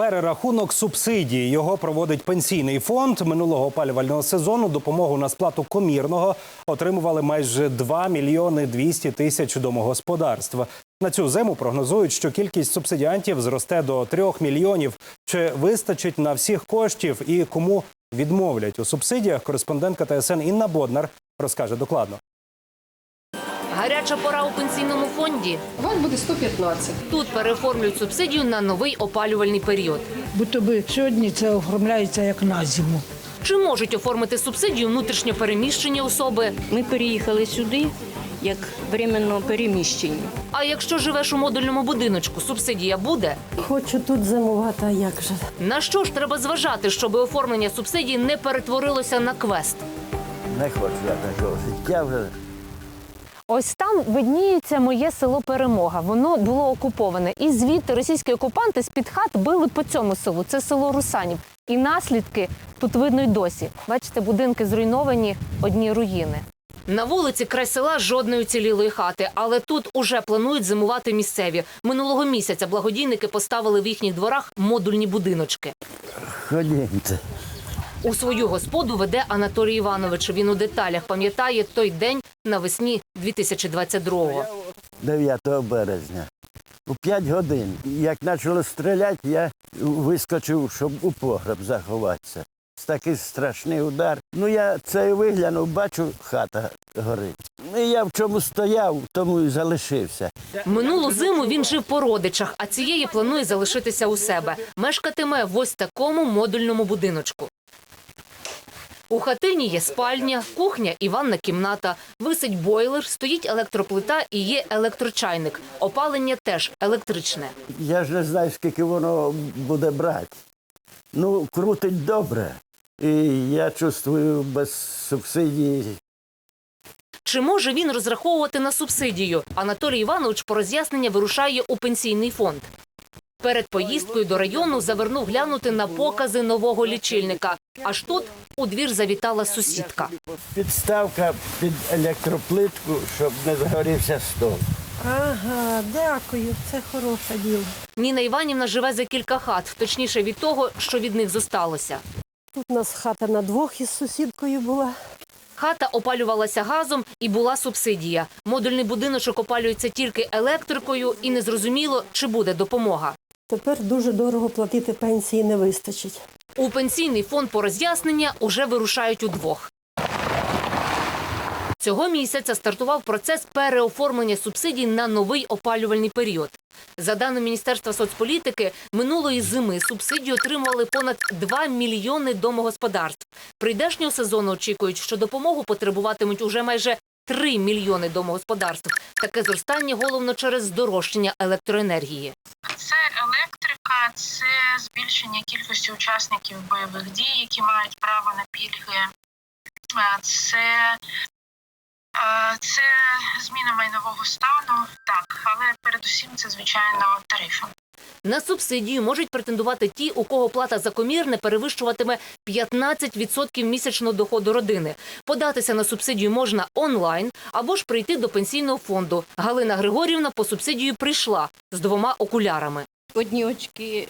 Перерахунок субсидій його проводить пенсійний фонд минулого опалювального сезону. Допомогу на сплату комірного отримували майже 2 мільйони 200 тисяч домогосподарств. На цю зиму прогнозують, що кількість субсидіантів зросте до 3 мільйонів. Чи вистачить на всіх коштів і кому відмовлять у субсидіях? Кореспондентка ТСН Інна Боднар розкаже докладно. Гаряча пора у пенсійному фонді. У вас буде 115. Тут переоформлюють субсидію на новий опалювальний період. Будто би сьогодні це оформляється як на зиму. Чи можуть оформити субсидію внутрішньо переміщені особи? Ми переїхали сюди як временно переміщені. А якщо живеш у модульному будиночку, субсидія буде? Хочу тут зимувати, а як же? На що ж треба зважати, щоб оформлення субсидії не перетворилося на квест? Не хочу я такого життя вже. Ось там видніється моє село Перемога. Воно було окуповане. І звідти російські окупанти з-під хат били по цьому селу. Це село Русанів. І наслідки тут видно й досі. Бачите, будинки зруйновані, одні руїни. На вулиці край села жодної уцілілої хати, але тут уже планують зимувати місцеві. Минулого місяця благодійники поставили в їхніх дворах модульні будиночки. Ходімте. У свою господу веде Анатолій Іванович. Він у деталях пам'ятає той день навесні 2022-го. 9 березня. У 5 годин. Як почали стріляти, я вискочив, щоб у погреб заховатися. Такий страшний удар. Ну я це виглянув, бачу, хата горить. Ну, і я в чому стояв, тому і залишився. Минулу зиму він жив по родичах, а цієї планує залишитися у себе. Мешкатиме в ось такому модульному будиночку. У хатині є спальня, кухня і ванна кімната. Висить бойлер, стоїть електроплита і є електрочайник. Опалення теж електричне. Я ж не знаю, скільки воно буде брати. Ну, крутить добре. І я чувствую без субсидії Чи може він розраховувати на субсидію? Анатолій Іванович по роз'яснення вирушає у пенсійний фонд. Перед поїздкою до району завернув глянути на покази нового лічильника. Аж тут у двір завітала сусідка. Підставка під електроплитку, щоб не загорівся стол. Ага, дякую, це хороше діло. Ніна Іванівна живе за кілька хат, точніше від того, що від них зосталося. Тут у нас хата на двох із сусідкою була. Хата опалювалася газом і була субсидія. Модульний будиночок опалюється тільки електрикою, і незрозуміло, чи буде допомога. Тепер дуже дорого платити пенсії не вистачить. У пенсійний фонд по роз'яснення уже вирушають удвох. Цього місяця стартував процес переоформлення субсидій на новий опалювальний період. За даними Міністерства соцполітики, минулої зими субсидії отримували понад 2 мільйони домогосподарств. Прийдешнього сезону очікують, що допомогу потребуватимуть уже майже 3 мільйони домогосподарств. Таке зростання головно через здорожчання електроенергії. Це електрика, це збільшення кількості учасників бойових дій, які мають право на пільги. Це, це зміна майнового стану, так, але передусім це звичайно тарифи. На субсидію можуть претендувати ті, у кого плата за комір не перевищуватиме 15% місячного доходу родини. Податися на субсидію можна онлайн або ж прийти до пенсійного фонду. Галина Григорівна по субсидію прийшла з двома окулярами. Одні очки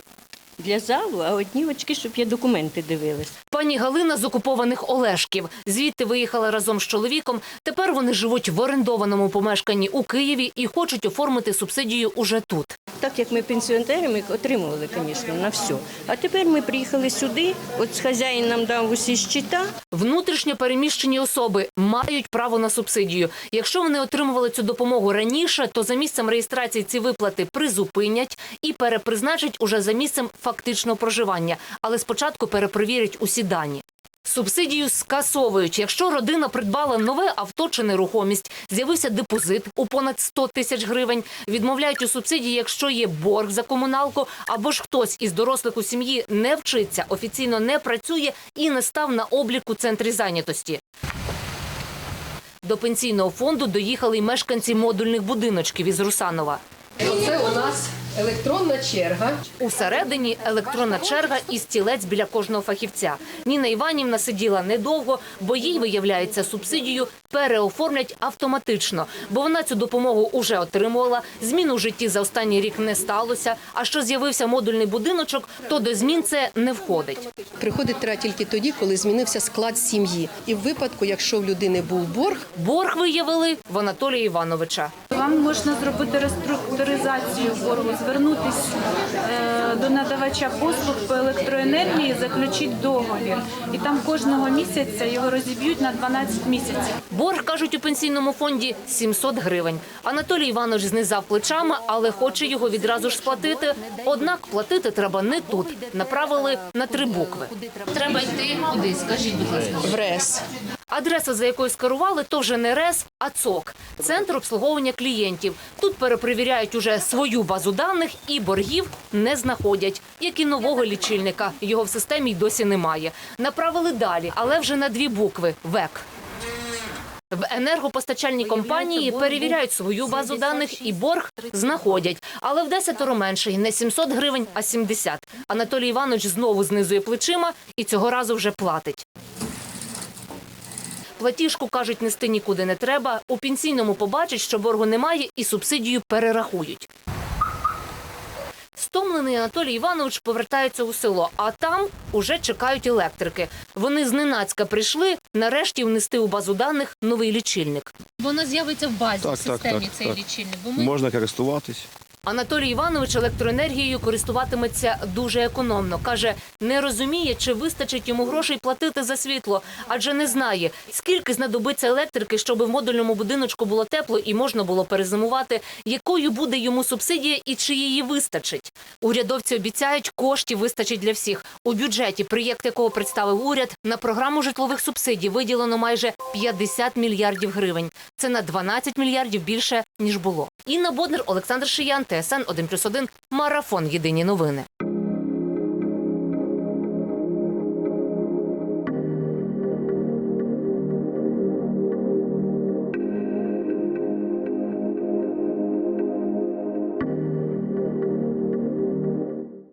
для залу, а одні очки, щоб я документи дивилась. Пані Галина з окупованих Олешків. Звідти виїхала разом з чоловіком. Тепер вони живуть в орендованому помешканні у Києві і хочуть оформити субсидію уже тут. Так як ми пенсіонери, ми отримували, звісно, на все. А тепер ми приїхали сюди, от хазяїн нам дав усі щита, Внутрішньо переміщені особи мають право на субсидію. Якщо вони отримували цю допомогу раніше, то за місцем реєстрації ці виплати призупинять і перепризначать уже за місцем фактичного проживання. Але спочатку перепровірять усі дані. Субсидію скасовують, якщо родина придбала нове авто чи нерухомість, з'явився депозит у понад 100 тисяч гривень. Відмовляють у субсидії, якщо є борг за комуналку, або ж хтось із дорослих у сім'ї не вчиться, офіційно не працює і не став на облік у центрі зайнятості. До пенсійного фонду доїхали й мешканці модульних будиночків із Русанова. Оце у нас електронна черга. Усередині електронна черга і стілець біля кожного фахівця. Ніна Іванівна сиділа недовго, бо їй, виявляється, субсидію переоформлять автоматично, бо вона цю допомогу уже отримувала. Змін у житті за останній рік не сталося. А що з'явився модульний будиночок, то до змін це не входить. Приходить треба тільки тоді, коли змінився склад сім'ї. І в випадку, якщо в людини був борг, Борг виявили в Анатолія Івановича. Вам можна зробити реструктуризацію боргу, звернутись е, до надавача послуг по електроенергії, заключити договір. І там кожного місяця його розіб'ють на 12 місяців. Борг кажуть у пенсійному фонді 700 гривень. Анатолій Іванович знизав плечами, але хоче його відразу ж сплатити. Однак платити треба не тут. Направили на три букви. Треба йти куди? Скажіть, будь ласка. в РЕС. Адреса, за якою скерували, то вже не РЕС, а ЦОК – центр обслуговування клієнтів. Тут перепровіряють уже свою базу даних і боргів не знаходять, як і нового лічильника. Його в системі й досі немає. Направили далі, але вже на дві букви ВЕК. В енергопостачальній компанії перевіряють свою базу даних і борг знаходять, але в десятеро менший не 700 гривень, а 70. Анатолій Іванович знову знизує плечима і цього разу вже платить. Платіжку, кажуть, нести нікуди не треба. У пенсійному побачать, що боргу немає і субсидію перерахують. Стомлений Анатолій Іванович повертається у село, а там уже чекають електрики. Вони зненацька прийшли нарешті внести у базу даних новий лічильник. Воно з'явиться в базі Так, в системі так, так, цей так. лічильник. Бо ми Можна користуватись. Анатолій Іванович електроенергією користуватиметься дуже економно. Каже, не розуміє, чи вистачить йому грошей платити за світло, адже не знає, скільки знадобиться електрики, щоб в модульному будиночку було тепло і можна було перезимувати, якою буде йому субсидія і чи її вистачить. Урядовці обіцяють, коштів вистачить для всіх. У бюджеті, проєкт якого представив уряд, на програму житлових субсидій виділено майже 50 мільярдів гривень. Це на 12 мільярдів більше ніж було. Інна Боднер, Олександр Шиян, ТСН 1+,1, Марафон. Єдині новини.